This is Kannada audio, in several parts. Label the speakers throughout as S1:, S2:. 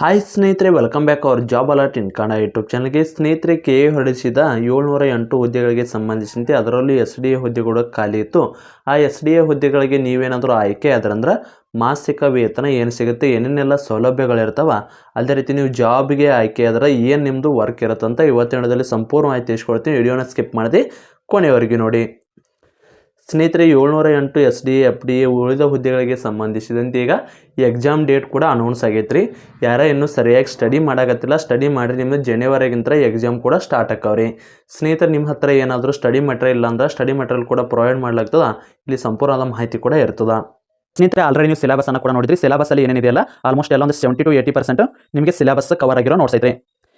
S1: ಹಾಯ್ ಸ್ನೇಹಿತರೆ welcome back our job alert in Kannada YouTube ಚಾನಲ್ಗೆ ಸ್ನೇಹಿತರೆ ಕೆ ಎ ಹೊರಡಿಸಿದ ಏಳ್ನೂರ ಎಂಟು ಹುದ್ದೆಗಳಿಗೆ ಸಂಬಂಧಿಸಿದಂತೆ ಅದರಲ್ಲೂ ಎಸ್ ಡಿ ಎ ಹುದ್ದೆಗಳು ಖಾಲಿ ಇತ್ತು. ಆ ಎಸ್ ಡಿ ಎ ಹುದ್ದೆಗಳಿಗೆ ನೀವೇನಾದರೂ ಆಯ್ಕೆ ಆದ್ರಂದ್ರೆ ಮಾಸಿಕ ವೇತನ ಏನು ಸಿಗುತ್ತೆ, ಏನೇನೆಲ್ಲ ಸೌಲಭ್ಯಗಳಿರ್ತಾವ, ಅದೇ ರೀತಿ ನೀವು ಜಾಬ್ಗೆ ಆಯ್ಕೆ ಆದ್ರೆ ಏನು ನಿಮ್ಮದು ವರ್ಕ್ ಇರುತ್ತಂತ ಇವತ್ತಿನ ಸಂಪೂರ್ಣ ಮಾಹಿತಿ ವಿಡಿಯೋನ ಸ್ಕಿಪ್ ಮಾಡಿದೆ ಕೊನೆಯವರೆಗೆ ನೋಡಿ. ಸ್ನೇಹಿತರೆ ಏಳ್ನೂರ ಎಂಟು ಎಸ್ ಡಿ ಎಫ್ ಡಿ ಉಳಿದ ಹುದ್ದೆಗಳಿಗೆ ಸಂಬಂಧಿಸಿದಂತೆ ಈಗ ಎಕ್ಸಾಮ್ ಡೇಟ್ ಕೂಡ ಅನೌನ್ಸ್ ಆಗೈತೆ ರೀ ಯಾರ ಇನ್ನೂ ಸರಿಯಾಗಿ ಸ್ಟಡಿ ಮಾಡಾಕತ್ತಿಲ್ಲ ಸ್ಟಡಿ ಮಾಡಿ ನಿಮ್ಮದು ಜನವರಿಗಿಂತ ಎಕ್ಸಾಮ್ ಕೂಡ ಸ್ಟಾರ್ಟ್ ಆಕಾವ್ರಿ ಸ್ನೇಹಿತರೆ, ನಿಮ್ಮ ಹತ್ರ ಏನಾದರೂ ಸ್ಟಡಿ ಮೆಟೀರಿಯಲ್ ಇಲ್ಲ ಅಂದ್ರೆ ಸ್ಟಡಿ ಮೆಟೀರಿಯಲ್ ಕೂಡ ಪ್ರೊವೈಡ್ ಮಾಡ್ಲಾಗ್ತದ, ಇಲ್ಲಿ ಸಂಪೂರ್ಣವಾದ ಮಾಹಿತಿ ಕೂಡ ಇರ್ತದೆ.
S2: ಸ್ನೇಹಿತರೆ ಆಲ್ರೆಡಿ ನೀವು ಸಿಲಬಸ್ ಅನ್ನು ಕೂಡ ನೋಡಿದ್ರಿ. ಸಿಲಬಸ್ ಅಲ್ಲಿ ಏನಿದೆಯಲ್ಲ ಆಲ್ಮೋಸ್ಟ್ ಎಲ್ಲ ಒಂದು ಸೆವೆಂಟಿ ಟು ಏಯ್ಟಿ ಪರ್ಸೆಂಟ್ ನಿಮಗೆ ಸಿಲಬಸ್ ಕವರ್ ಆಗಿರೋ ನೋಟ್ಸ್ ಐತೆ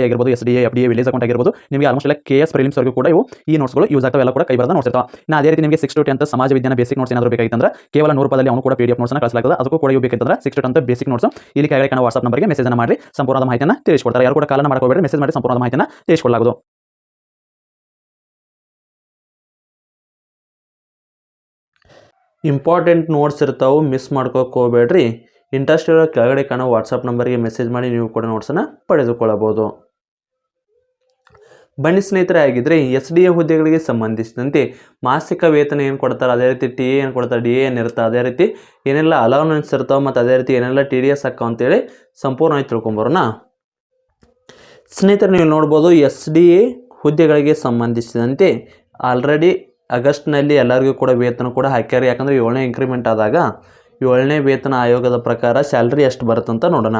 S2: ಐ ಆಗಿರ್ಬೋದು, S D F D village account ಆಗಿರ್ಬೋದು, ನಿಮಗೆ ಆಲ್ಮೋಸ್ಟ್ ಎಲ್ಲ ಕೆ ಎಸ್ ಪ್ರಿಲಿಮ್ಸ್ ವರ್ಗೂ ಕೂಡ ಇವು ಈ ನೋಟ್ಸ್ಗಳು ಯೂಸ್ ಆಗ್ತಾವೆ. ಎಲ್ಲ ಕೂಡ ಕೈ ಬರದ ಇರ್ತಾವೆ. ನಾ ಅದೇ ರೀತಿ ನಿಮಗೆ ಸಿಕ್ಸ್ ಟು ಟೆಂತ್ ಸಮಾಜ ವಿಜ್ಞಾನ ಬೇಸಿಕ್ ನೋಟ್ಸ್ ಏನಾದರೂ ಬೇಕಾಗಿತ್ತಂದ್ರೆ, ಕೇವಲ ನೂರು ರೂಪಾಯಿ ಅವನು ಕೂಡ ಪಿ ಡಿ ಎಫ್ ನೋಟ್ಸ್ನ ಕಳಿಸಲಾಗ್ತದೆ. ಅದಕ್ಕೂ ಕೂಡ ಇವು ಬೇಕಂತಂದ್ರೆ six to tenth basic notes ಇಲ್ಲಿ ಕೆಳಗಡೆ ಕಾಣುವ ವಾಟ್ಸ್ಆಪ್ ನಂಬರ್ಗೆ ಮೆಸೇಜ್ ಮಾಡಿ ಸಂಪೂರ್ಣ ಮಾಹಿತಿಯನ್ನು ತಿಳಿಸ್ಕೊಡ್ತಾರೆ. ಯಾರು ಕೂಡ ಕಾಲನ ಮಾಡ್ಕೋಬೇಡಿ ಮೆಸೇಜ್ ಮಾಡಿ ಸಂಪೂರ್ಣ ಮಾಹಿತಿಯನ್ನು ತಿಳಿಸ್ಕೊಡಲಾಗುವುದು
S1: ಇಂಪಾರ್ಟೆಂಟ್ ನೋಟ್ಸ್ ಇರ್ತಾವೆ ಮಿಸ್ ಮಾಡ್ಕೋಬೇಡ್ರಿ ಇಂಟ್ರೆಸ್ಟ್ ಇರೋ ಕೆಳಗಡೆ ಕಾಣೋ ವಾಟ್ಸಪ್ ನಂಬರ್ಗೆ ಮೆಸೇಜ್ ಮಾಡಿ ನೀವು ಕೂಡ ನೋಟ್ಸನ್ನು ಪಡೆದುಕೊಳ್ಳಬಹುದು. ಬನ್ನಿ ಸ್ನೇಹಿತರೆ ಆಗಿದ್ದರೆ ಎಸ್ ಡಿ ಎ ಹುದ್ದೆಗಳಿಗೆ ಸಂಬಂಧಿಸಿದಂತೆ ಮಾಸಿಕ ವೇತನ ಏನು ಕೊಡ್ತಾರೆ, ಅದೇ ರೀತಿ ಟಿ ಎ ಏನು ಕೊಡ್ತಾರೆ, ಡಿ ಎ ಏನಿರುತ್ತೆ ಅದೇ ರೀತಿ ಏನೆಲ್ಲ ಅಲೌನ್ಸ್ ಇರ್ತಾವೆ ಮತ್ತು ಅದೇ ರೀತಿ ಏನೆಲ್ಲ ಟಿ ಡಿ ಎಸ್ ಅಕ್ಕ ಅಂತೇಳಿ ಸಂಪೂರ್ಣವಾಗಿ ತಿಳ್ಕೊಂಬರೋಣ. ಸ್ನೇಹಿತರೆ, ನೀವು ನೋಡ್ಬೋದು ಎಸ್ ಡಿ ಎ ಹುದ್ದೆಗಳಿಗೆ ಸಂಬಂಧಿಸಿದಂತೆ ಆಲ್ರೆಡಿ ಆಗಸ್ಟ್ನಲ್ಲಿ ಎಲ್ಲರಿಗೂ ಕೂಡ ವೇತನ ಕೂಡ ಹಾಕ್ಯಾರ. ಯಾಕಂದರೆ ಏಳನೇ ಇಂಕ್ರಿಮೆಂಟ್ ಆದಾಗ ಏಳನೇ ವೇತನ ಆಯೋಗದ ಪ್ರಕಾರ ಸ್ಯಾಲ್ರಿ ಎಷ್ಟು ಬರುತ್ತಂತ ನೋಡೋಣ.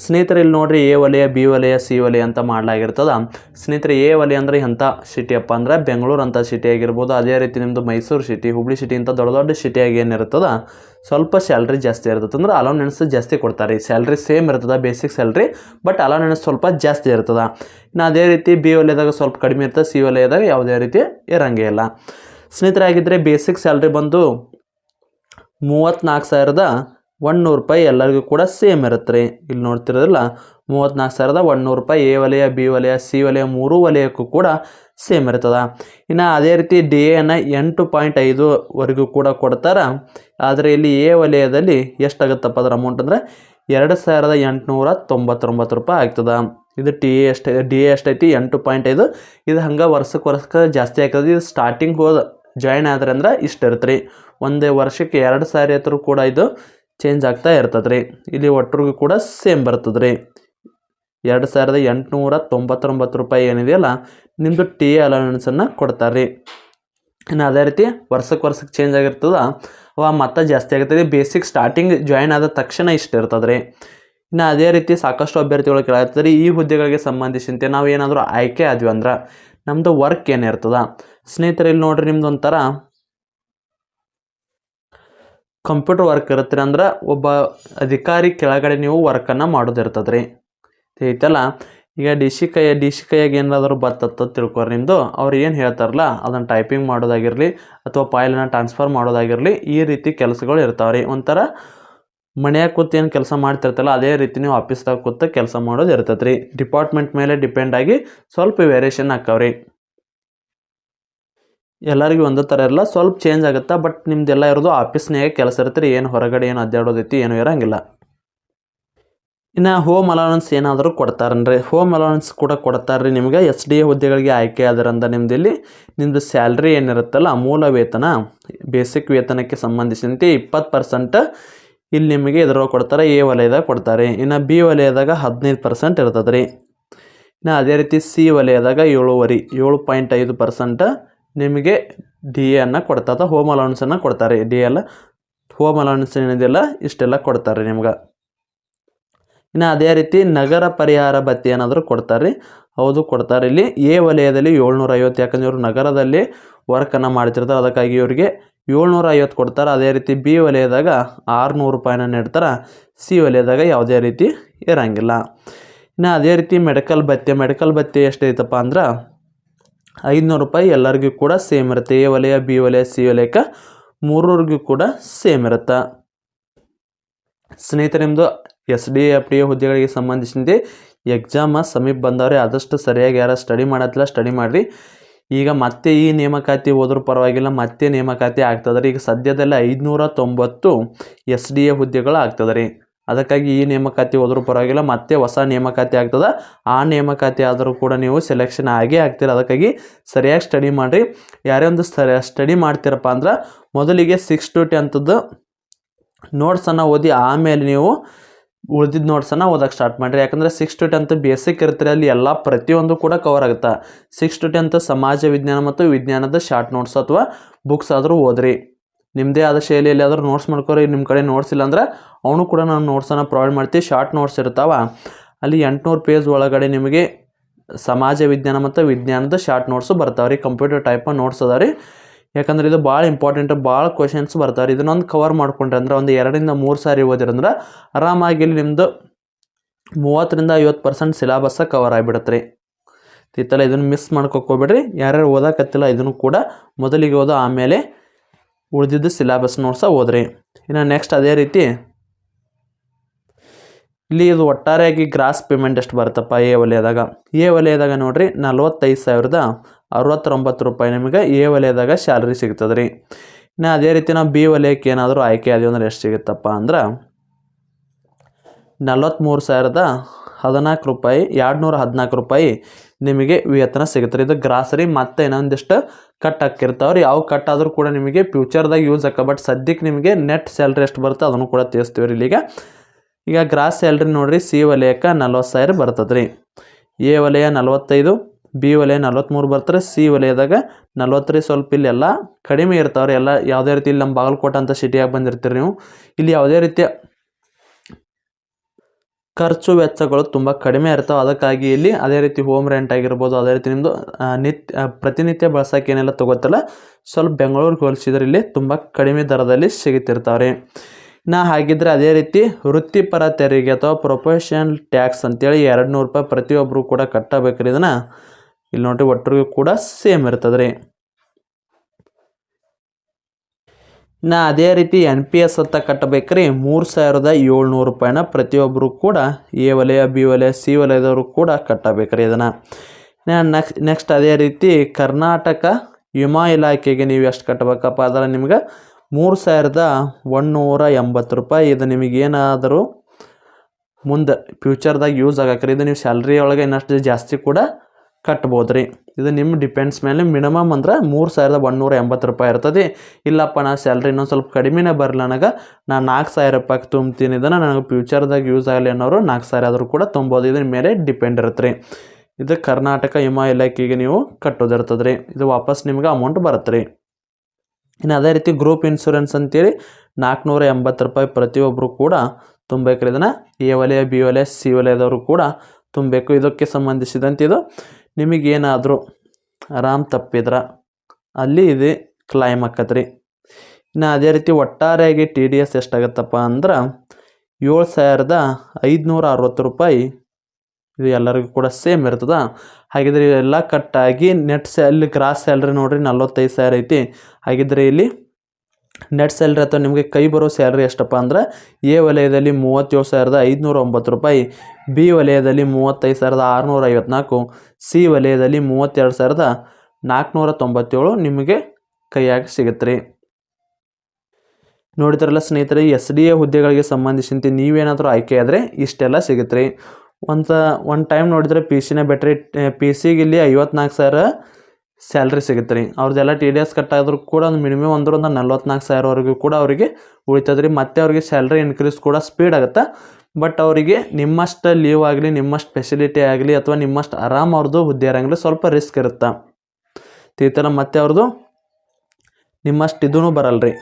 S1: ಸ್ನೇಹಿತರೆ, ಇಲ್ಲಿ ನೋಡ್ರಿ ಎ ವಲಯ, ಬಿ ವಲಯ, ಸಿ ವಲಯ ಅಂತ ಮಾಡಲಾಗಿರ್ತದ. ಸ್ನೇಹಿತರೆ, ಎ ವಲಯ ಅಂದರೆ ಎಂಥ ಸಿಟಿಯಪ್ಪ ಅಂದ್ರೆ ಬೆಂಗಳೂರು ಅಂತ ಸಿಟಿ ಆಗಿರ್ಬೋದು. ಅದೇ ರೀತಿ ನಿಮ್ಮದು ಮೈಸೂರು ಸಿಟಿ ಹುಬ್ಳಿ ಸಿಟಿ ಅಂತ ದೊಡ್ಡ ದೊಡ್ಡ ಸಿಟಿಯಾಗಿ ಏನಿರ್ತದ, ಸ್ವಲ್ಪ ಸ್ಯಾಲ್ರಿ ಜಾಸ್ತಿ ಇರ್ತದೆ ಅಂದ್ರೆ ಅಲೌನೆನ್ಸ್ ಜಾಸ್ತಿ ಕೊಡ್ತಾರೆ. ಸ್ಯಾಲ್ರಿ ಸೇಮ್ ಇರ್ತದೆ ಬೇಸಿಕ್ ಸ್ಯಾಲ್ರಿ ಬಟ್ ಅಲೌನೆನ್ಸ್ ಸ್ವಲ್ಪ ಜಾಸ್ತಿ ಇರ್ತದೆ. ಇನ್ನು ಅದೇ ರೀತಿ ಬಿ ವಲಯದಾಗ ಸ್ವಲ್ಪ ಕಡಿಮೆ ಇರ್ತದೆ, ಸಿ ವಲಯದಾಗ ಯಾವುದೇ ರೀತಿ ಇರಂಗೇ ಇಲ್ಲ. ಸ್ನೇಹಿತರಾಗಿದ್ದರೆ ಬೇಸಿಕ್ ಸ್ಯಾಲ್ರಿ ಬಂದು ಮೂವತ್ತ್ನಾಲ್ಕು ಸಾವಿರದ ಒಂದುನೂರು ರೂಪಾಯಿ ಎಲ್ಲರಿಗೂ ಕೂಡ ಸೇಮ್ ಇರುತ್ತೆ ರೀ. ಇಲ್ಲಿ ನೋಡ್ತಿರೋದಿಲ್ಲ ಮೂವತ್ತ್ನಾಲ್ಕು ಸಾವಿರದ ಒಂದುನೂರು ರೂಪಾಯಿ ಎ ವಲಯ, ಬಿ ವಲಯ, ಸಿ ವಲಯ ಮೂರು ವಲಯಕ್ಕೂ ಕೂಡ ಸೇಮ್ ಇರ್ತದೆ. ಇನ್ನು ಅದೇ ರೀತಿ ಡಿ ಎನ ಎಂಟು ಪಾಯಿಂಟ್ ಐದುವರೆಗೂ ಕೂಡ ಕೊಡ್ತಾರೆ. ಆದರೆ ಇಲ್ಲಿ ಎ ವಲಯದಲ್ಲಿ ಎಷ್ಟಾಗುತ್ತಪ್ಪ ಅದರ ಅಮೌಂಟ್ ಅಂದರೆ ಎರಡು ಸಾವಿರದ ಎಂಟುನೂರ ತೊಂಬತ್ತೊಂಬತ್ತು ರೂಪಾಯಿ ಆಗ್ತದೆ. ಇದು ಟಿ ಎ ಎಷ್ಟು, ಡಿ ಎ ಎಷ್ಟೈತಿ? ಎಂಟು ಪಾಯಿಂಟ್ ಐದು. ಇದು ಹಂಗೆ ವರ್ಷಕ್ಕೆ ವರ್ಷಕ್ಕೆ ಜಾಸ್ತಿ ಆಗ್ತದೆ. ಇದು ಸ್ಟಾರ್ಟಿಂಗ್ ಹೋದ ಜಾಯ್ನ್ ಆದ್ರೆ ಅಂದ್ರೆ ಇಷ್ಟು ಇರುತ್ತೆ ಒಂದೇ ವರ್ಷಕ್ಕೆ ಎರಡು ಸಾರಿ ಹತ್ರ ಕೂಡ ಇದು ಚೇಂಜ್ ಆಗ್ತಾ ಇರ್ತದೆ ರೀ ಇಲ್ಲಿ ಒಟ್ಟರಿಗೂ ಕೂಡ ಸೇಮ್ ಬರ್ತದೆ ರೀ ಎರಡು ಸಾವಿರದ ಎಂಟುನೂರ ತೊಂಬತ್ತೊಂಬತ್ತು ರೂಪಾಯಿ ಏನಿದೆಯಲ್ಲ ನಿಮ್ಮದು ಟಿ ಎ ಅಲೌನ್ಸನ್ನು ಕೊಡ್ತಾರೆ ರೀ ಇನ್ನು ಅದೇ ರೀತಿ ವರ್ಷಕ್ಕೆ ವರ್ಷಕ್ಕೆ ಚೇಂಜ್ ಆಗಿರ್ತದ, ಅವ ಮತ್ತೆ ಜಾಸ್ತಿ ಆಗ್ತದೆ ಬೇಸಿಕ್ ಸ್ಟಾರ್ಟಿಂಗ್ ಜಾಯ್ನ್ ಆದ ತಕ್ಷಣ ಇಷ್ಟು ಇರ್ತದೆ ರೀ ಇನ್ನು ಅದೇ ರೀತಿ ಸಾಕಷ್ಟು ಅಭ್ಯರ್ಥಿಗಳು ಕೇಳಾಗ್ತದೆ ಈ ಹುದ್ದೆಗಳಿಗೆ ಸಂಬಂಧಿಸಿದಂತೆ ನಾವು ಏನಾದರೂ ಆಯ್ಕೆ ಆದ್ವಿ ಅಂದ್ರೆ ನಮ್ಮದು ವರ್ಕ್ ಏನಿರ್ತದ ಸ್ನೇಹಿತರೆ ಇಲ್ಲಿ ನೋಡ್ರಿ ನಿಮ್ದು ಒಂಥರ ಕಂಪ್ಯೂಟರ್ ವರ್ಕ್ ಇರುತ್ತೆ ಅಂದ್ರೆ ಒಬ್ಬ ಅಧಿಕಾರಿ ಕೆಳಗಡೆ ನೀವು ವರ್ಕನ್ನು ಮಾಡೋದಿರ್ತದೆ ರೀ ಐತಲ್ಲ? ಈಗ ಡಿ ಸಿ ಕೈ ಡಿ ಸಿ ಕೈಯಾಗ ಏನಾದರೂ ಬರ್ತತ್ತ ತಿಳ್ಕೊರಿ ನಿಮ್ಮದು ಅವ್ರು ಏನು ಹೇಳ್ತಾರಲ್ಲ ಅದನ್ನು ಟೈಪಿಂಗ್ ಮಾಡೋದಾಗಿರಲಿ ಅಥವಾ ಪಾಯಲನ್ನು ಟ್ರಾನ್ಸ್ಫರ್ ಮಾಡೋದಾಗಿರಲಿ ಈ ರೀತಿ ಕೆಲಸಗಳು ಇರ್ತಾವೆ ರೀ ಒಂಥರ ಮನ್ಯಾಗ ಕೂತು ಏನು ಕೆಲಸ ಮಾಡ್ತಿರ್ತಲ್ಲ ಅದೇ ರೀತಿ ನೀವು ಆಫೀಸ್ದಾಗ ಕೂತು ಕೆಲಸ ಮಾಡೋದು ಇರ್ತೈತೆ ಡಿಪಾರ್ಟ್ಮೆಂಟ್ ಮೇಲೆ ಡಿಪೆಂಡ್ ಆಗಿ ಸ್ವಲ್ಪ ವೇರಿಯೇಷನ್ ಹಾಕವ್ರಿ. ಎಲ್ಲರಿಗೂ ಒಂದೇ ಥರ ಇರಲ್ಲ, ಸ್ವಲ್ಪ ಚೇಂಜ್ ಆಗುತ್ತೆ, ಬಟ್ ನಿಮ್ದೆಲ್ಲ ಇರೋದು ಆಫೀಸ್ನಾಗೆ ಕೆಲಸ ಇರುತ್ತೆ ರೀ ಏನು ಹೊರಗಡೆ ಏನು ಅಡ್ಡಾಡೋದೈತಿ ಏನು ಇರೋಂಗಿಲ್ಲ. ಇನ್ನು ಹೋಮ್ ಅಲೌನ್ಸ್ ಏನಾದರೂ ಕೊಡ್ತಾರನ್ರಿ? ಹೋಮ್ ಅಲೌನ್ಸ್ ಕೂಡ ಕೊಡ್ತಾರ್ರಿ ನಿಮಗೆ. ಎಸ್ ಡಿ ಎ ಹುದ್ದೆಗಳಿಗೆ ಆಯ್ಕೆ ಆದ್ರಂದ ನಿಮ್ದು ಇಲ್ಲಿ ನಿಮ್ಮದು ಸ್ಯಾಲ್ರಿ ಏನಿರುತ್ತಲ್ಲ, ಮೂಲ ವೇತನ, ಬೇಸಿಕ್ ವೇತನಕ್ಕೆ ಸಂಬಂಧಿಸಿದಂತೆ ಇಪ್ಪತ್ತು ಪರ್ಸೆಂಟ್ ಇಲ್ಲಿ ನಿಮಗೆ ಇದ್ರೊಳಗೆ ಕೊಡ್ತಾರೆ ಎ ವಲಯದಾಗ ಕೊಡ್ತಾರೆ. ಇನ್ನು ಬಿ ವಲಯದಾಗ ಹದಿನೈದು ಪರ್ಸೆಂಟ್ ಇರ್ತದೆ ರೀ ಇನ್ನು ಅದೇ ರೀತಿ ಸಿ ವಲಯದಾಗ ಏಳುವರೆ, ಏಳು ಪಾಯಿಂಟ್ ಐದು ಪರ್ಸೆಂಟ್ ನಿಮಗೆ ಡಿ ಎನ್ನು ಕೊಡ್ತದ ಹೋಮ್ ಅಲೌನ್ಸನ್ನು ಕೊಡ್ತಾರೆ. ಡಿ ಎಲ್ಲ ಹೋಮ್ ಅಲೌನ್ಸ್ ಏನಿದೆಲ್ಲ ಇಷ್ಟೆಲ್ಲ ಕೊಡ್ತಾರೆ ನಿಮ್ಗೆ. ಇನ್ನು ಅದೇ ರೀತಿ ನಗರ ಪರಿಹಾರ ಭತ್ಯೆ ಏನಾದರೂ ಕೊಡ್ತಾರೆ, ಹೌದು ಕೊಡ್ತಾರೆ. ಇಲ್ಲಿ ಎ ವಲಯದಲ್ಲಿ ಏಳ್ನೂರ ಐವತ್ತು ಯಾಕಂದ್ರೆ ಇವರು ನಗರದಲ್ಲಿ ವರ್ಕನ್ನು ಮಾಡ್ತಿರ್ತಾರೆ. ಅದಕ್ಕಾಗಿ ಇವರಿಗೆ ಏಳ್ನೂರ ಐವತ್ತು ಕೊಡ್ತಾರೆ. ಅದೇ ರೀತಿ ಬಿ ವಲಯದಾಗ ಆರುನೂರು ರೂಪಾಯಿನ ನೀಡ್ತಾರೆ ಸಿ ವಲಯದಾಗ ಯಾವುದೇ ರೀತಿ ಇರಂಗಿಲ್ಲ. ಇನ್ನು ಅದೇ ರೀತಿ ಮೆಡಿಕಲ್ ಭತ್ಯೆ ಮೆಡಿಕಲ್ ಭತ್ಯೆ ಎಷ್ಟೈತಪ್ಪ ಅಂದ್ರೆ ಐದುನೂರು ರೂಪಾಯಿ ಎಲ್ಲರಿಗೂ ಕೂಡ ಸೇಮ್ ಇರುತ್ತೆ. ಎ ವಲಯ, ಬಿ ವಲಯ, ಸಿ ವಲಯಕ್ಕೆ ಮೂರೂರಿಗೂ ಕೂಡ ಸೇಮ್ ಇರುತ್ತೆ. ಸ್ನೇಹಿತರೆ ನಿಮ್ಮದು S D F D A ಹುದ್ದೆಗಳಿಗೆ ಸಂಬಂಧಿಸಿದಂತೆ ಎಕ್ಸಾಮ ಸಮೀಪ ಬಂದವ್ರೆ ಆದಷ್ಟು ಸರಿಯಾಗಿ ಯಾರು ಸ್ಟಡಿ ಮಾಡತ್ತಿಲ್ಲ ಸ್ಟಡಿ ಮಾಡಿರಿ. ಈಗ ಮತ್ತೆ ಈ ನೇಮಕಾತಿ ಹೋದರೂ ಪರವಾಗಿಲ್ಲ, ಮತ್ತೆ ನೇಮಕಾತಿ ಆಗ್ತದೆ ಈಗ ಸದ್ಯದಲ್ಲೇ ಐದುನೂರ ತೊಂಬತ್ತು ಎಸ್ ಡಿ ಎ ಹುದ್ದೆಗಳು ಆಗ್ತದೆ ಅದಕ್ಕಾಗಿ ಈ ನೇಮಕಾತಿ ಹೋದರೂ ಪರವಾಗಿಲ್ಲ, ಮತ್ತೆ ಹೊಸ ನೇಮಕಾತಿ ಆಗ್ತದೆ. ಆ ನೇಮಕಾತಿ ಆದರೂ ಕೂಡ ನೀವು ಸೆಲೆಕ್ಷನ್ ಆಗೇ ಆಗ್ತೀರ. ಅದಕ್ಕಾಗಿ ಸರಿಯಾಗಿ ಸ್ಟಡಿ ಮಾಡಿರಿ. ಯಾರೇ ಒಂದು ಸ್ಟಡಿ ಮಾಡ್ತೀರಪ್ಪ ಅಂದ್ರೆ ಮೊದಲಿಗೆ ಸಿಕ್ಸ್ ಟು ಟೆಂತದ್ದು ನೋಟ್ಸನ್ನು ಓದಿ ಆಮೇಲೆ ನೀವು ಉಳಿದಿದ್ದ ನೋಟ್ಸನ್ನು ಓದಕ್ಕೆ ಸ್ಟಾರ್ಟ್ ಮಾಡಿರಿ. ಯಾಕಂದರೆ ಸಿಕ್ಸ್ ಟು ಟೆಂತ್ ಬೇಸಿಕ್ ಇರ್ತೀರಿ, ಅಲ್ಲಿ ಎಲ್ಲ ಪ್ರತಿಯೊಂದು ಕೂಡ ಕವರ್ ಆಗುತ್ತೆ. ಸಿಕ್ಸ್ ಟು ಟೆಂತ್ ಸಮಾಜ ವಿಜ್ಞಾನ ಮತ್ತು ವಿಜ್ಞಾನದ ಶಾರ್ಟ್ ನೋಟ್ಸ್ ಅಥವಾ ಬುಕ್ಸ್ ಆದರೂ ಓದ್ರಿ. ನಿಮ್ಮದೇ ಆದ ಶೈಲಿಯಲ್ಲಿ ಆದರೂ ನೋಟ್ಸ್ ಮಾಡ್ಕೋರಿ ನಿಮ್ಮ ಕಡೆ ನೋಟ್ಸ್ ಇಲ್ಲ ಅಂದರೆ ಅವನು ಕೂಡ ನಾನು ನೋಟ್ಸನ್ನು ಪ್ರೊವೈಡ್ ಮಾಡ್ತೀವಿ ಶಾರ್ಟ್ ನೋಟ್ಸ್ ಇರ್ತಾವ. ಅಲ್ಲಿ ಎಂಟುನೂರು ಪೇಜ್ ಒಳಗಡೆ ನಿಮಗೆ ಸಮಾಜ ವಿಜ್ಞಾನ ಮತ್ತು ವಿಜ್ಞಾನದ ಶಾರ್ಟ್ ನೋಟ್ಸು ಬರ್ತಾವೆ ರೀ ಕಂಪ್ಯೂಟರ್ ಟೈಪ್ ನೋಟ್ಸ್ ಅದಾವ ರೀ ಯಾಕಂದ್ರೆ ಇದು ಭಾಳ ಇಂಪಾರ್ಟೆಂಟ್ ಭಾಳ ಕ್ವಶನ್ಸ್ ಬರ್ತಾರೆ. ಇದನ್ನೊಂದು ಕವರ್ ಮಾಡ್ಕೊಂಡ್ರೆ ಅಂದ್ರೆ ಒಂದು ಎರಡರಿಂದ ಮೂರು ಸಾರಿ ಓದಿರಂದ್ರೆ ಆರಾಮಾಗಿ ಇಲ್ಲಿ ನಿಮ್ಮದು ಮೂವತ್ತರಿಂದ ಐವತ್ತು ಪರ್ಸೆಂಟ್ ಸಿಲೆಬಸ್ಸ ಕವರ್ ಆಗಿಬಿಡುತ್ತೆ ರೀ. ಇತ್ತಲ್ಲ, ಇದನ್ನು ಮಿಸ್ ಮಾಡ್ಕೊಕೋಬೇಡ್ರಿ ಯಾರ್ಯಾರು ಓದಾಕತ್ತಿಲ್ಲ, ಇದನ್ನು ಕೂಡ ಮೊದಲಿಗೆ ಓದೋ, ಆಮೇಲೆ ಉಳಿದಿದ್ದು ಸಿಲಾಬಸ್ ನೋಡ್ಸ ಓದ್ರಿ. ಇನ್ನು ನೆಕ್ಸ್ಟ್ ಅದೇ ರೀತಿ ಇಲ್ಲಿ ಇದು ಒಟ್ಟಾರೆಯಾಗಿ ಗ್ರಾಸ್ ಪೇಮೆಂಟ್ ಎಷ್ಟು ಬರುತ್ತಪ್ಪ ಎ ವಲಯದಾಗ. ಎ ವಲಯದಾಗ ನೋಡ್ರಿ, ನಲ್ವತ್ತೈದು ಸಾವಿರದ ಅರವತ್ತೊಂಬತ್ತು ರೂಪಾಯಿ ನಿಮಗೆ ಎ ವಲಯದಾಗ ಸ್ಯಾಲ್ರಿ ಸಿಗ್ತದೆ ರೀ ಇನ್ನು ಅದೇ ರೀತಿ ನಾವು ಬಿ ವಲಯಕ್ಕೆ ಏನಾದರೂ ಆಯ್ಕೆ ಆದೀವಿ ಅಂದ್ರೆ ಎಷ್ಟು ಸಿಗುತ್ತಪ್ಪ ಅಂದ್ರೆ ನಲ್ವತ್ತ್ಮೂರು ಸಾವಿರದ ಹದಿನಾಲ್ಕು ರೂಪಾಯಿ ಎರಡು ನೂರ ಹದಿನಾಲ್ಕು ರೂಪಾಯಿ ನಿಮಗೆ ವೇತನ ಸಿಗುತ್ತೆ ರೀ ಇದು ಗ್ರಾಸರಿ ಮತ್ತೆ ಇನ್ನೊಂದಿಷ್ಟು ಕಟ್ ಹಾಕಿರ್ತಾವ್ರಿ. ಯಾವ ಕಟ್ ಆದರೂ ಕೂಡ ನಿಮಗೆ ಫ್ಯೂಚರ್ದಾಗ ಯೂಸ್ ಆಕ ಬಟ್ ಸದ್ಯಕ್ಕೆ ನಿಮಗೆ ನೆಟ್ ಸ್ಯಾಲ್ರಿ ಎಷ್ಟು ಬರುತ್ತೆ ಅದನ್ನು ಕೂಡ ತಿಳಿಸ್ತೀವಿ ರೀ ಈಗ. ಈಗ ಗ್ರಾಸ್ ಸ್ಯಾಲ್ರಿ ನೋಡಿರಿ, ಸಿ ವಲಯಕ್ಕೆ ನಲ್ವತ್ತು ಸಾವಿರ ಬರ್ತದೆ ರೀ ಎ ವಲಯ ನಲ್ವತ್ತೈದು ಬಿ ವಲಯ ನಲವತ್ತ್ಮೂರು ಬರ್ತಾರೆ, ಸಿ ವಲಯದಾಗ ನಲ್ವತ್ತರಿ ಸ್ವಲ್ಪ ಇಲ್ಲಿ ಎಲ್ಲ ಕಡಿಮೆ ಇರ್ತಾವ್ರಿ, ಎಲ್ಲ ಯಾವುದೇ ರೀತಿ ಇಲ್ಲಿ ನಮ್ಮ ಬಾಗಲಕೋಟೆ ಅಂತ ಸಿಟಿಯಾಗಿ ಬಂದಿರ್ತೀರಿ ನೀವು. ಇಲ್ಲಿ ಯಾವುದೇ ರೀತಿಯ ಖರ್ಚು ವೆಚ್ಚಗಳು ತುಂಬ ಕಡಿಮೆ ಇರ್ತಾವೆ. ಅದಕ್ಕಾಗಿ ಇಲ್ಲಿ ಅದೇ ರೀತಿ ಹೋಮ್ ರೆಂಟ್ ಆಗಿರ್ಬೋದು, ಅದೇ ರೀತಿ ನಿಮ್ಮದು ನಿತ್ಯ ಪ್ರತಿನಿತ್ಯ ಬಳಸೋಕೆ ಏನೆಲ್ಲ ತೊಗೋತಲ್ಲ ಸ್ವಲ್ಪ ಬೆಂಗಳೂರಿಗೆ ಹೋಲಿಸಿದ್ರೆ ಇಲ್ಲಿ ತುಂಬ ಕಡಿಮೆ ದರದಲ್ಲಿ ಸಿಗುತ್ತಿರ್ತಾವ್ರಿ. ನಾ ಹಾಗಿದ್ರೆ ಅದೇ ರೀತಿ ವೃತ್ತಿಪರ ತೆರಿಗೆ ಅಥವಾ ಪ್ರೊಫೆಷನಲ್ ಟ್ಯಾಕ್ಸ್ ಅಂತೇಳಿ ಎರಡು ನೂರು ರೂಪಾಯಿ ಪ್ರತಿಯೊಬ್ಬರು ಕೂಡ ಕಟ್ಟಬೇಕ್ರಿ ಇದನ್ನು. ಇಲ್ಲಿ ನೋಡ್ರಿ ಒಟ್ಟರಿಗೂ ಕೂಡ ಸೇಮ್ ಇರ್ತದೆ ರೀ ನಾ ಅದೇ ರೀತಿ ಎನ್ ಪಿ ಎಸ್ ಅಂತ ಕಟ್ಟಬೇಕ್ರಿ. ಮೂರು ಸಾವಿರದ ಏಳ್ನೂರು ರೂಪಾಯಿನ ಪ್ರತಿಯೊಬ್ಬರು ಕೂಡ ಎ ವಲಯ, ಬಿ ವಲಯ, ಸಿ ವಲಯದವರು ಕೂಡ ಕಟ್ಟಬೇಕ್ರಿ ಇದನ್ನು. ನೆಕ್ಸ್ಟ್ ನೆಕ್ಸ್ಟ್ ಅದೇ ರೀತಿ ಕರ್ನಾಟಕ ವಿಮಾ ಇಲಾಖೆಗೆ ನೀವು ಎಷ್ಟು ಕಟ್ಟಬೇಕಪ್ಪ ಅದರ ನಿಮ್ಗೆ ಮೂರು ಸಾವಿರದ ಒಂದುನೂರ ಎಂಬತ್ತು ರೂಪಾಯಿ. ಇದು ನಿಮಗೇನಾದರೂ ಮುಂದೆ ಫ್ಯೂಚರ್ದಾಗ ಯೂಸ್ ಆಗಕ್ರಿ ಇದು ನೀವು ಸ್ಯಾಲ್ರಿ ಒಳಗೆ ಇನ್ನಷ್ಟು ಜಾಸ್ತಿ ಕೂಡ ಕಟ್ಬೋದು ರೀ ಇದು ನಿಮ್ಮ ಡಿಪೆಂಡ್ಸ್ ಮೇಲೆ ಮಿನಿಮಮ್ ಅಂದ್ರೆ ಮೂರು ಸಾವಿರದ ಒಂದುನೂರ ಎಂಬತ್ತು ರೂಪಾಯಿ ಇರ್ತದೆ. ಇಲ್ಲಪ್ಪ, ನಾ ಸ್ಯಾಲ್ರಿ ಇನ್ನೊಂದು ಸ್ವಲ್ಪ ಕಡಿಮೆನೇ ಬರಲಿ ನನಗೆ. ನಾನು ನಾಲ್ಕು ಸಾವಿರ ರೂಪಾಯಿಗೆ ತುಂಬ್ತೀನಿ. ಇದನ್ನು ನನಗೆ ಫ್ಯೂಚರ್ದಾಗ ಯೂಸ್ ಆಗಲಿ ಅನ್ನೋರು ನಾಲ್ಕು ಸಾವಿರ ಆದರೂ ಕೂಡ ತುಂಬೋದು. ಇದ್ರ ಮೇಲೆ ಡಿಪೆಂಡ್ ಇರುತ್ತೆ ರೀ ಇದು ಕರ್ನಾಟಕ ವಿಮಾ ಇಲಾಖೆಗೆ ನೀವು ಕಟ್ಟೋದಿರ್ತದೆ ರೀ ಇದು ವಾಪಸ್ ನಿಮ್ಗೆ ಅಮೌಂಟ್ ಬರುತ್ತೆ ರೀ ಇನ್ನು ಅದೇ ರೀತಿ ಗ್ರೂಪ್ ಇನ್ಶೂರೆನ್ಸ್ ಅಂತೇಳಿ ನಾಲ್ಕುನೂರ ಎಂಬತ್ತು ರೂಪಾಯಿ ಪ್ರತಿಯೊಬ್ಬರು ಕೂಡ ತುಂಬಬೇಕ್ರಿ. ಇದನ್ನು ಎ ವಲಯ ಬಿ ವಲಯ ಸಿ ವಲಯದವರು ಕೂಡ ತುಂಬಬೇಕು. ಇದಕ್ಕೆ ಸಂಬಂಧಿಸಿದಂತೆ ಇದು ನಿಮಗೇನಾದರೂ ಆರಾಮ್ ತಪ್ಪಿದ್ರೆ, ಅಲ್ಲಿ ಇದು ಕ್ಲೈಮ್ ಆಕತ್ರಿ. ಇನ್ನು ಅದೇ ರೀತಿ ಒಟ್ಟಾರೆಯಾಗಿ ಟಿ ಡಿ ಎಸ್ ಎಷ್ಟಾಗತ್ತಪ್ಪ ಅಂದ್ರೆ ಏಳು ಸಾವಿರದ ಐದುನೂರ ಅರವತ್ತು ರೂಪಾಯಿ ಇದು ಎಲ್ಲರಿಗೂ ಕೂಡ ಸೇಮ್ ಇರ್ತದ. ಹಾಗಿದ್ರೆ ಇವೆಲ್ಲ ಕಟ್ಟಾಗಿ ನೆಟ್ ಸ್ಯಾಲ್ ಗ್ರಾಸ್ ಸ್ಯಾಲ್ರಿ ನೋಡಿರಿ ನಲ್ವತ್ತೈದು ಸಾವಿರ ಐತಿ. ಹಾಗಿದ್ರೆ ಇಲ್ಲಿ ನೆಟ್ ಸ್ಯಾಲ್ರಿ ಅಥವಾ ನಿಮಗೆ ಕೈ ಬರೋ ಸ್ಯಾಲ್ರಿ ಎಷ್ಟಪ್ಪ ಅಂದ್ರೆ ಎ ವಲಯದಲ್ಲಿ ಮೂವತ್ತೇಳು ಸಾವಿರದ ಐದುನೂರ ಒಂಬತ್ತು ರೂಪಾಯಿ, ಬಿ ವಲಯದಲ್ಲಿ ಮೂವತ್ತೈದು ಸಾವಿರದ ಆರುನೂರ ಐವತ್ನಾಲ್ಕು, ಸಿ ವಲಯದಲ್ಲಿ ಮೂವತ್ತೆರಡು ಸಾವಿರದ ನಾಲ್ಕುನೂರ ತೊಂಬತ್ತೇಳು ನಿಮಗೆ ಕೈಯಾಗಿ ಸಿಗುತ್ತೆ ರೀ ನೋಡಿದ್ರಲ್ಲ ಸ್ನೇಹಿತರೆ, ಎಸ್ ಡಿ ಎ ಹುದ್ದೆಗಳಿಗೆ ಸಂಬಂಧಿಸಿದಂತೆ ನೀವೇನಾದರೂ ಆಯ್ಕೆ ಆದರೆ ಇಷ್ಟೆಲ್ಲ ಸಿಗುತ್ತೆ ರೀ ಒಂದು ಒಂದು ಟೈಮ್ ನೋಡಿದ್ರೆ ಪಿ ಸಿನೇ ಬೆಟ್ರಿ ಪಿ ಸಿಗೆ ಇಲ್ಲಿ ಐವತ್ನಾಲ್ಕು ಸಾವಿರ ಸ್ಯಾಲ್ರಿ ಸಿಗುತ್ತೆ ರೀ. ಅವ್ರದ್ದೆಲ್ಲ ಟಿ ಡಿ ಎಸ್ ಕಟ್ಟಾದ್ರೂ ಕೂಡ ಒಂದು ಮಿನಿಮಮ್ ಒಂದು ನಲ್ವತ್ನಾಲ್ಕು ಸಾವಿರವರೆಗೂ ಕೂಡ ಅವರಿಗೆ ಉಳಿತದೆ ರೀ. ಮತ್ತೆ ಅವರಿಗೆ ಸ್ಯಾಲ್ರಿ ಇನ್ಕ್ರೀಸ್ ಕೂಡ ಸ್ಪೀಡ್ ಆಗುತ್ತೆ. ಬಟ್ ಅವರಿಗೆ ನಿಮ್ಮಷ್ಟು ಲೀವ್ ಆಗಲಿ, ನಿಮ್ಮಷ್ಟು ಫೆಸಿಲಿಟಿ ಆಗಲಿ ಅಥವಾ ನಿಮ್ಮಷ್ಟು ಆರಾಮ್ ಅವ್ರದ್ದು ಹುದ್ದೆ ಇರಂಗಿಲ್ಲ, ಸ್ವಲ್ಪ ರಿಸ್ಕ್ ಇರುತ್ತೆ? ಈ ಥರ ಮತ್ತೆ ಅವ್ರದ್ದು ನಿಮ್ಮಷ್ಟು ಇದೂ ಬರಲ್ಲ ರೀ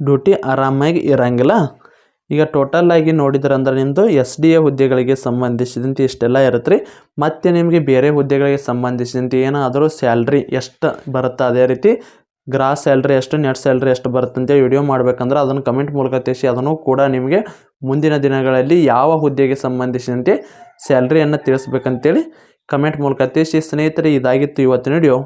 S1: ಡ್ಯೂಟಿ ಆರಾಮಾಗಿ ಇರಂಗಿಲ್ಲ. ಈಗ ಟೋಟಲ್ ಆಗಿ ನೋಡಿದ್ರೆ ಅಂದ್ರೆ ನಿಮ್ಮದು ಎಸ್ ಡಿ ಎ ಹುದ್ದೆಗಳಿಗೆ ಸಂಬಂಧಿಸಿದಂತೆ ಇಷ್ಟೆಲ್ಲ ಇರುತ್ತೆ ರೀ ಮತ್ತು ನಿಮಗೆ ಬೇರೆ ಹುದ್ದೆಗಳಿಗೆ ಸಂಬಂಧಿಸಿದಂತೆ ಏನಾದರೂ ಸ್ಯಾಲ್ರಿ ಎಷ್ಟು ಬರುತ್ತೆ ಅದೇ ರೀತಿ ಗ್ರಾಸ್ ಸ್ಯಾಲ್ರಿ ಎಷ್ಟು ನೆಟ್ ಸ್ಯಾಲ್ರಿ ಎಷ್ಟು ಬರುತ್ತೆ ಅಂತೇಳಿ ವಿಡಿಯೋ ಮಾಡಬೇಕಂದ್ರೆ ಅದನ್ನು ಕಮೆಂಟ್ ಮೂಲಕ ತಿಳಿಸಿ ಅದನ್ನು ಕೂಡ ನಿಮಗೆ ಮುಂದಿನ ದಿನಗಳಲ್ಲಿ ಯಾವ ಹುದ್ದೆಗೆ ಸಂಬಂಧಿಸಿದಂತೆ ಸ್ಯಾಲ್ರಿಯನ್ನು ತಿಳಿಸ್ಬೇಕಂತೇಳಿ ಕಮೆಂಟ್ ಮೂಲಕ ತಿಳಿಸಿ ಸ್ನೇಹಿತರೆ, ಇದಾಗಿತ್ತು ಇವತ್ತಿನ ವಿಡಿಯೋ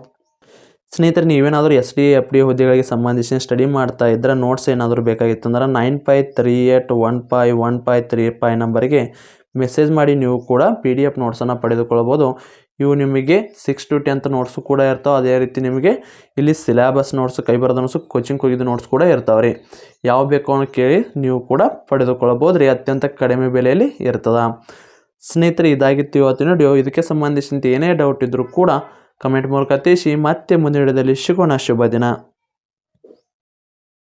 S1: ಸ್ನೇಹಿತರೆ, ನೀವೇನಾದರೂ ಎಸ್ ಡಿ ಎಫ್ ಡಿ ಹುದ್ದೆಗಳಿಗೆ ಸಂಬಂಧಿಸಿ ಸ್ಟಡಿ ಮಾಡ್ತಾ ಇದ್ದರೆ ನೋಟ್ಸ್ ಏನಾದರೂ ಬೇಕಾಗಿತ್ತು ಅಂದ್ರೆ nine five three eight one five one five three five ನಂಬರಿಗೆ ಮೆಸೇಜ್ ಮಾಡಿ ನೀವು ಕೂಡ ಪಿ ಡಿ ಎಫ್ ನೋಟ್ಸನ್ನು ಪಡೆದುಕೊಳ್ಬೋದು. ಇವು ನಿಮಗೆ ಸಿಕ್ಸ್ ಟು ಟೆಂತ್ ನೋಟ್ಸು ಕೂಡ ಇರ್ತಾವೆ. ಅದೇ ರೀತಿ ನಿಮಗೆ ಇಲ್ಲಿ ಸಿಲೆಬಸ್ ನೋಟ್ಸು ಕೈ ಬರೋದ ನೋಟ್ಸು ಕೋಚಿಂಗ್ ಹೋಗಿದ್ದು ನೋಟ್ಸ್ ಕೂಡ ಇರ್ತಾವೆ ರೀ. ಯಾವ ಬೇಕು ಅನ್ನೋ ಕೇಳಿ ನೀವು ಕೂಡ ಪಡೆದುಕೊಳ್ಳಬೋದು ರೀ. ಅತ್ಯಂತ ಕಡಿಮೆ ಬೆಲೆಯಲ್ಲಿ ಇರ್ತದೆ. ಸ್ನೇಹಿತರೆ, ಇದಾಗಿತ್ತು ಇವತ್ತಿನ ವಿಡಿಯೋ ಇದಕ್ಕೆ ಸಂಬಂಧಿಸಿದಂತೆ ಏನೇ ಡೌಟ್ ಇದ್ದರೂ ಕೂಡ ಕಮೆಂಟ್ ಮೂಲಕ ತಿಳಿಸಿ ಮತ್ತೆ ಮುಂದಿನ ವಿಡಿಯೋದಲ್ಲಿ ಸಿಗೋಣ. ಶುಭ ದಿನ.